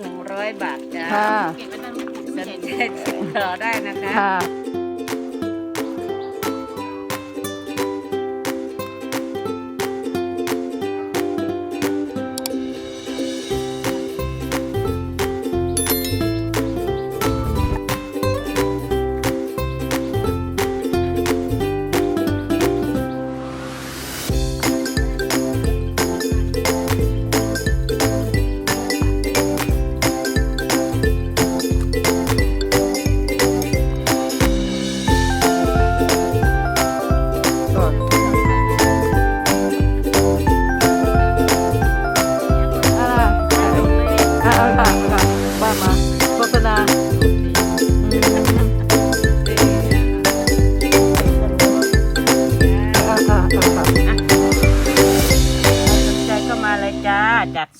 หนึ่งร้อยบาทจ้าค่ะเก็บไว้ตรงนู้นสไม่นเห็นใจติดต่อได้นะคะ ค่ะ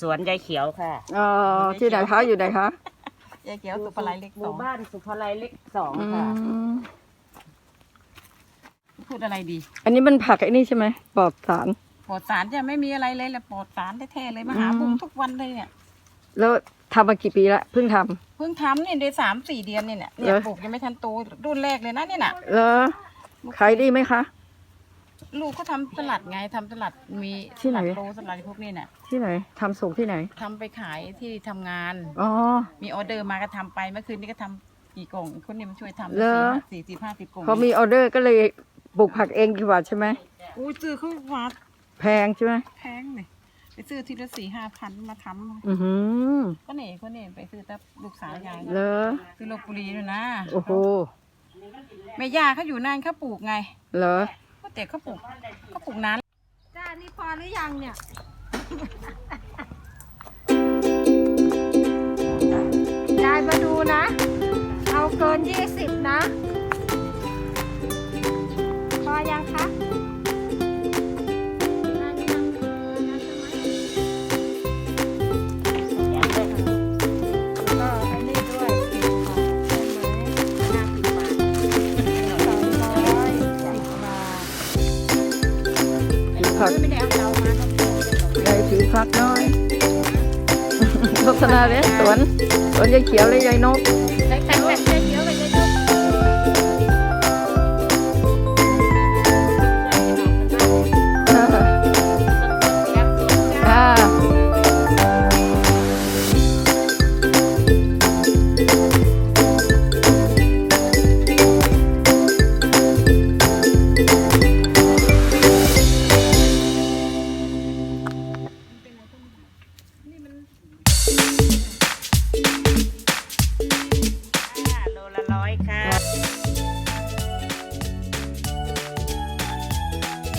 สวนยายเขียวค่ะอ๋อที่ไหนคะอยู่ไหนคะยายเขียวสุปลายเล็กหสอมู่งบ้านสุภาลัยเล็กสองอืค่ะ มพูดอะไรดีอันนี้มันผักไอ้นี่ใช่ไหมปลอดสาร ปลอดสารจะไม่มีอะไรเลยแหละปลอดสารแท้ๆเลยมาหาอืม บุ้งทุกวันเลยเนี่ยแล้วทำมากี่ปีละเพิ่งทเพิ่งทำเนี่ยได้สามสี่เดือนเนี่ยเนี่ยเหรอ ปลูกยังไม่ทันโตรุ่นแรกเลยนะเนี่ยน่ะำแล้วขายดีไหมคะ ลูกก็ทำสลัดไงทำสลัดมีที่ไหน สลัดโลสลัดพวกนี้น่ะที่ไหนทำส่งที่ไหน ทำไปขายที่ทำงาน อ๋อ มีออเดอร์มาก็ทำไปเมื่อคืนนี้ก็ทำกี่กล่องคนนี้มาช่วยทำเหรอ สี่สิบห้าสิบกล่องพอมีออเดอร์ก็เลยปลูกผักเองดีกว่าใช่ไหมอุ้ยซื้อเขาวัดแพงใช่ไหมแพงเลยไปซื้อทีละสี่ห้าพันมาทำอือหือก็เนี่ยคนนี้ไปซื้อแต่ลูกสาวยายเลอซื้อลบบุรีด้วยนะโอ้โหแม่ย่าเขาอยู่นั่นเขาปลูกไง เหรอก็ แต่เขาปลูกเขาปลูกนานจ้านี่พอหรือยังเนี่ยยายมาดูนะ เอาเกินยี่สิบนะ ผักไม่ได้เอาเรามาต้องเอาเลยหรอกยายถือผักน้อยโฆษณาเลยสวนสวนยายเขียวเลยยายนก อยค่ะ